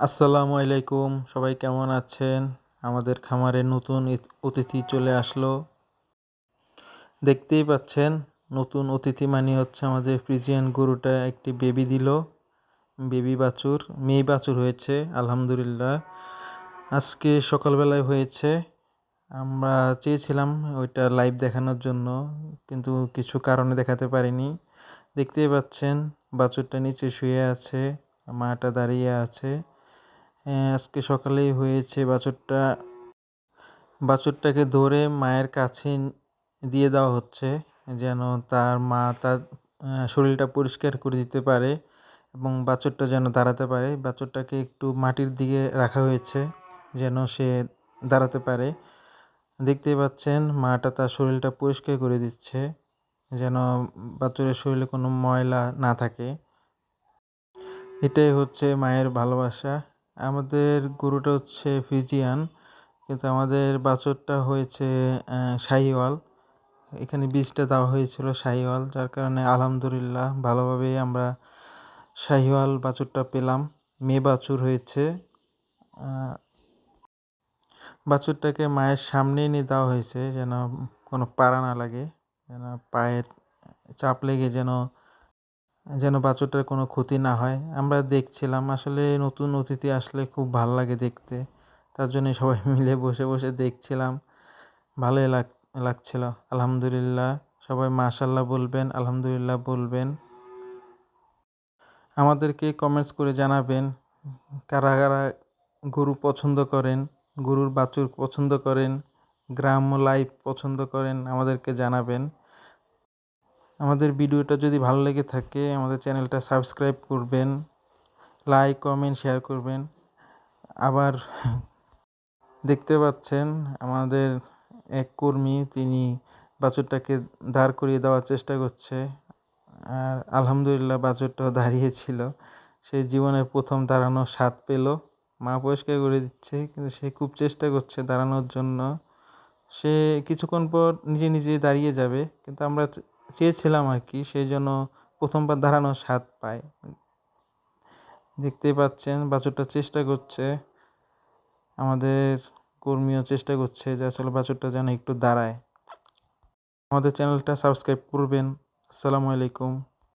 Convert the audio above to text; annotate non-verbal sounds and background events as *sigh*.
আসসালামু আলাইকুম, সবাই কেমন আছেন? আমাদের খামারে নতুন অতিথি চলে আসলো। দেখতেই পাচ্ছেন, নতুন অতিথি মানে হচ্ছে আমাদের ফ্রিজিয়ান গরুটা একটি বেবি দিল। বেবি বাছুর, মেয়ে বাছুর হয়েছে, আলহামদুলিল্লাহ। আজকে সকালবেলায় হয়েছে। আমরা চেয়েছিলাম ওইটা লাইভ দেখানোর জন্য, কিন্তু কিছু কারণে দেখাতে পারিনি। দেখতেই পাচ্ছেন, বাছুরটা নিচে শুয়ে আছে, মাটা দাঁড়িয়ে আছে। হ্যাঁ, আজকে সকালেই হয়েছে বাছুরটা। বাছুরটাকে ধরে মায়ের কাছে দিয়ে দেওয়া হচ্ছে যেন তার মা তার শরীরটা পরিষ্কার করে দিতে পারে এবং বাছুরটা যেন দাঁড়াতে পারে। বাছুরটাকে একটু মাটির দিকে রাখা হয়েছে যেন সে দাঁড়াতে পারে। দেখতেই পাচ্ছেন মাটা তার শরীরটা পরিষ্কার করে দিচ্ছে যেন বাছুরের শরীরে কোনো ময়লা না থাকে। এটাই হচ্ছে মায়ের ভালোবাসা। আমাদের গরুটা হচ্ছে ফিজিয়ান, কিন্তু আমাদের বাছুরটা হয়েছে শাহিওয়াল। এখানে বীজটা দেওয়া হয়েছিল শাহিওয়াল, যার কারণে আলহামদুলিল্লাহ ভালোভাবেই আমরা শাহিওয়াল বাছুরটা পেলাম। মেয়ে বাছুর হয়েছে বাছুরটাকে মায়ের সামনে নিয়ে দেওয়া হয়েছে, যেন কোনো পাড়া না লাগে, যেন পায়ের চাপ লেগে যেন যেন বাছুরটার কোনো ক্ষতি না হয়। আমরা দেখছিলাম, আসলে নতুন অতিথি আসলে খুব ভালো লাগে দেখতে। তার জন্য সবাই *laughs* মিলে বসে বসে দেখছিলাম। ভালোই লাগ, লাগছিল। আলহামদুলিল্লাহ, সবাই মাশাল্লাহ বলবেন, আলহামদুলিল্লাহ বলবেন। আমাদেরকে কমেন্টস করে জানাবেন, কারা কারা গরু পছন্দ করেন, গরুর বাছুর পছন্দ করেন, গ্রাম্য লাইফ পছন্দ করেন, আমাদেরকে জানাবেন। আমাদের ভিডিওটা যদি ভালো লেগে থাকে, আমাদের চ্যানেলটা সাবস্ক্রাইব করবেন, লাইক, কমেন্ট, শেয়ার করবেন। আবার দেখতে পাচ্ছেন, আমাদের এক কর্মী, তিনি বাছুরটাকে দাঁড় করিয়ে দেওয়ার চেষ্টা করছে। আর আলহামদুলিল্লাহ বাছুরটাও দাঁড়িয়েছিল সে জীবনের প্রথম দাঁড়ানোর স্বাদ পেল। মা পরিষ্কার করে দিচ্ছে, কিন্তু সে খুব চেষ্টা করছে দাঁড়ানোর জন্য। সে কিছুক্ষণ পর নিজে নিজে দাঁড়িয়ে যাবে, কিন্তু আমরা চেয়েছিলাম আর কি, সেই জন্য প্রথমবার দাঁড়ানোর স্বাদ পায় দেখতেই পাচ্ছেন, বাছুরটা চেষ্টা করছে। আমাদের কর্মীও চেষ্টা করছে যে আসলে বাছুরটা যেন একটু দাঁড়ায়। আমাদের চ্যানেলটা সাবস্ক্রাইব করবেন। আসসালামু আলাইকুম।